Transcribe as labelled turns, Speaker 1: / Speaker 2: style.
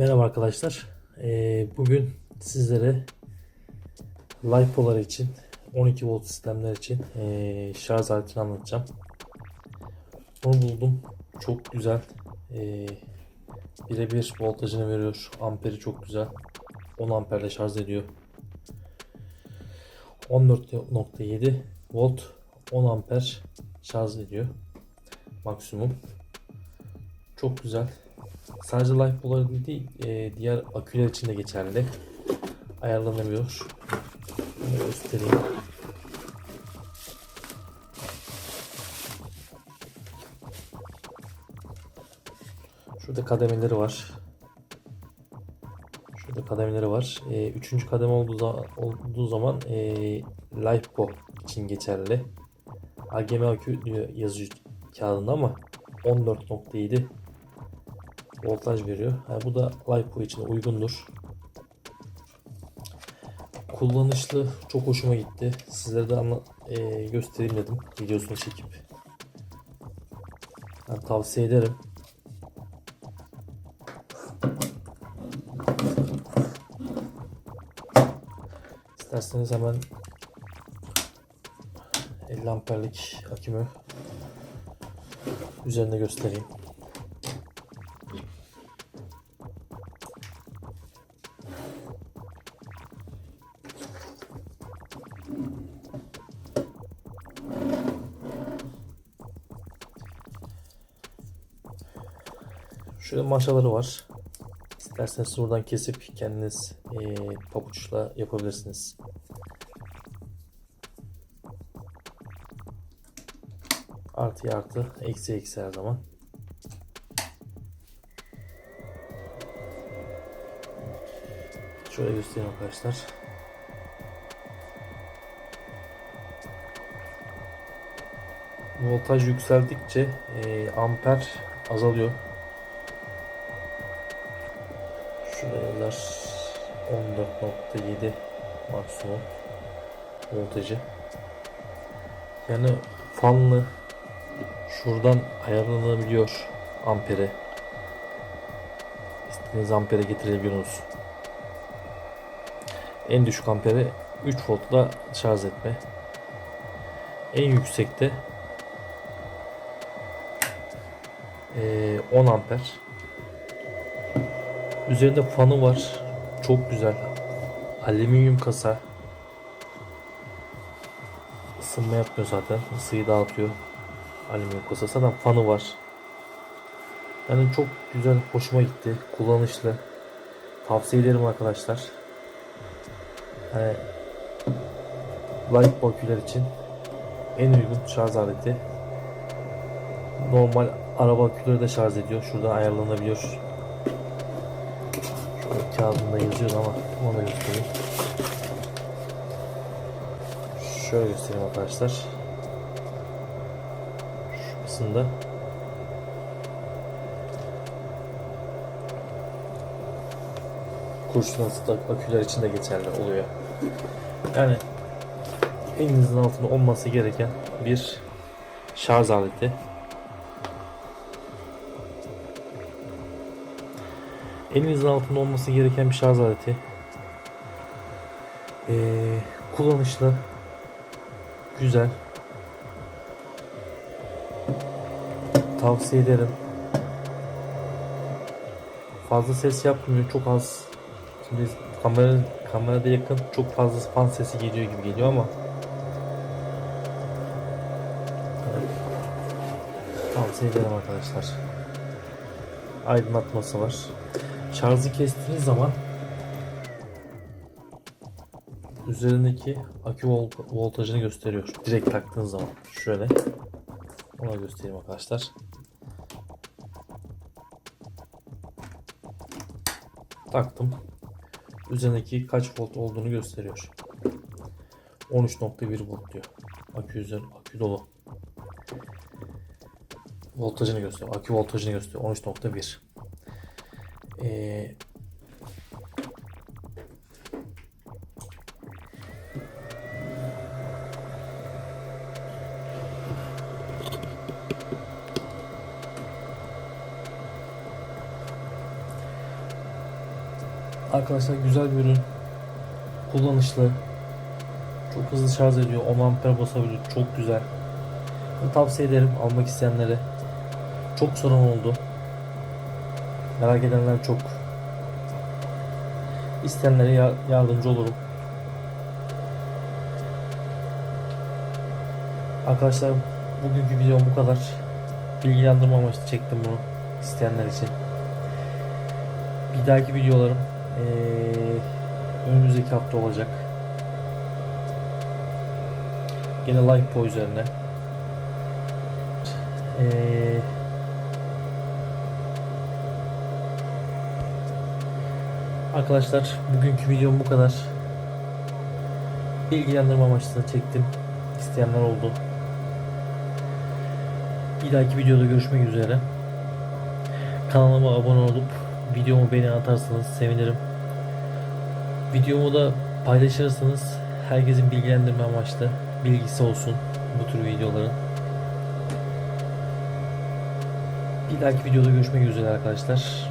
Speaker 1: Merhaba arkadaşlar. Ee, bugün sizlere LiPo'lar için 12 volt sistemler için ee, şarj aletini anlatacağım. Bunu buldum. Çok güzel. Ee, birebir voltajını veriyor. Amperi çok güzel. 10 amperle şarj ediyor. 14.7 volt 10 amper şarj ediyor. Maksimum. Çok güzel. Sadece life olarak değil, e, diğer aküler için de geçerli. Ayarlanabiliyor. Bunu göstereyim. Şurada kademeleri var. Şurada kademeleri var. E, üçüncü kademe olduğu, za- olduğu zaman e, LifePo için geçerli. AGM akü yazıyor kağıdında ama 14.7 voltaj veriyor. Yani bu da LiPo için uygundur. Kullanışlı çok hoşuma gitti. Sizlere de anla, e, göstereyim dedim videosunu çekip. Ben tavsiye ederim. İsterseniz hemen 50 amperlik akümü üzerinde göstereyim. Şöyle maşaları var. İsterseniz buradan kesip kendiniz eee, pabuçla yapabilirsiniz. Artı artı, eksi eksi her zaman. Şöyle göstereyim arkadaşlar. Voltaj yükseldikçe eee, amper azalıyor. Şuralar 14.7 maksimum voltajı. Yani fanlı şuradan ayarlanabiliyor ampere. İstediğiniz ampere getirebiliyorsunuz. En düşük ampere 3 voltla şarj etme. En yüksekte eee, 10 amper. Üzerinde fanı var. Çok güzel. Alüminyum kasa. Isınma yapmıyor zaten. Isıyı dağıtıyor. Alüminyum kasa. Zaten fanı var. Yani çok güzel. Hoşuma gitti. Kullanışlı. Tavsiye ederim arkadaşlar. Yani light baküler için en uygun şarj aleti. Normal araba aküleri de şarj ediyor. Şuradan ayarlanabiliyor. Kağıdında yazıyor ama onu da göstereyim. Şöyle göstereyim arkadaşlar. Şu kısımda kurşun asıtlı aküler için de geçerli oluyor. Yani elinizin altında olması gereken bir şarj aleti. Elinizin altında olması gereken bir şarj aleti. Ee, kullanışlı. Güzel. Tavsiye ederim. Fazla ses yapmıyor. Çok az. Şimdi kamera kamerada yakın çok fazla fan sesi geliyor gibi geliyor ama tavsiye ederim arkadaşlar. Aydınlatması var. Şarjı kestiğiniz zaman üzerindeki akü vol- voltajını gösteriyor. Direkt taktığınız zaman. Şöyle. Ona göstereyim arkadaşlar. Taktım. Üzerindeki kaç volt olduğunu gösteriyor. 13.1 volt diyor. Akü üzeri, akü dolu. Voltajını gösteriyor. Akü voltajını gösteriyor. 13.1. Ee, Arkadaşlar güzel bir ürün. Kullanışlı. Çok hızlı şarj ediyor. 10 amper basabiliyor. Çok güzel. Tavsiye ederim almak isteyenlere. Çok soran oldu. Merak edenler çok. İsteyenlere ya- yardımcı olurum. Arkadaşlar bugünkü videom bu kadar. Bilgilendirme amaçlı çektim bunu isteyenler için. Bir dahaki videolarım eee, önümüzdeki hafta olacak. Yine LifePo üzerine. Eee Arkadaşlar bugünkü videom bu kadar. Bilgilendirme amaçlı çektim. İsteyenler oldu. Bir dahaki videoda görüşmek üzere. Kanalıma abone olup videomu beğeni atarsanız sevinirim. Videomu da paylaşırsanız herkesin bilgilendirme amaçlı bilgisi olsun bu tür videoların. Bir dahaki videoda görüşmek üzere arkadaşlar.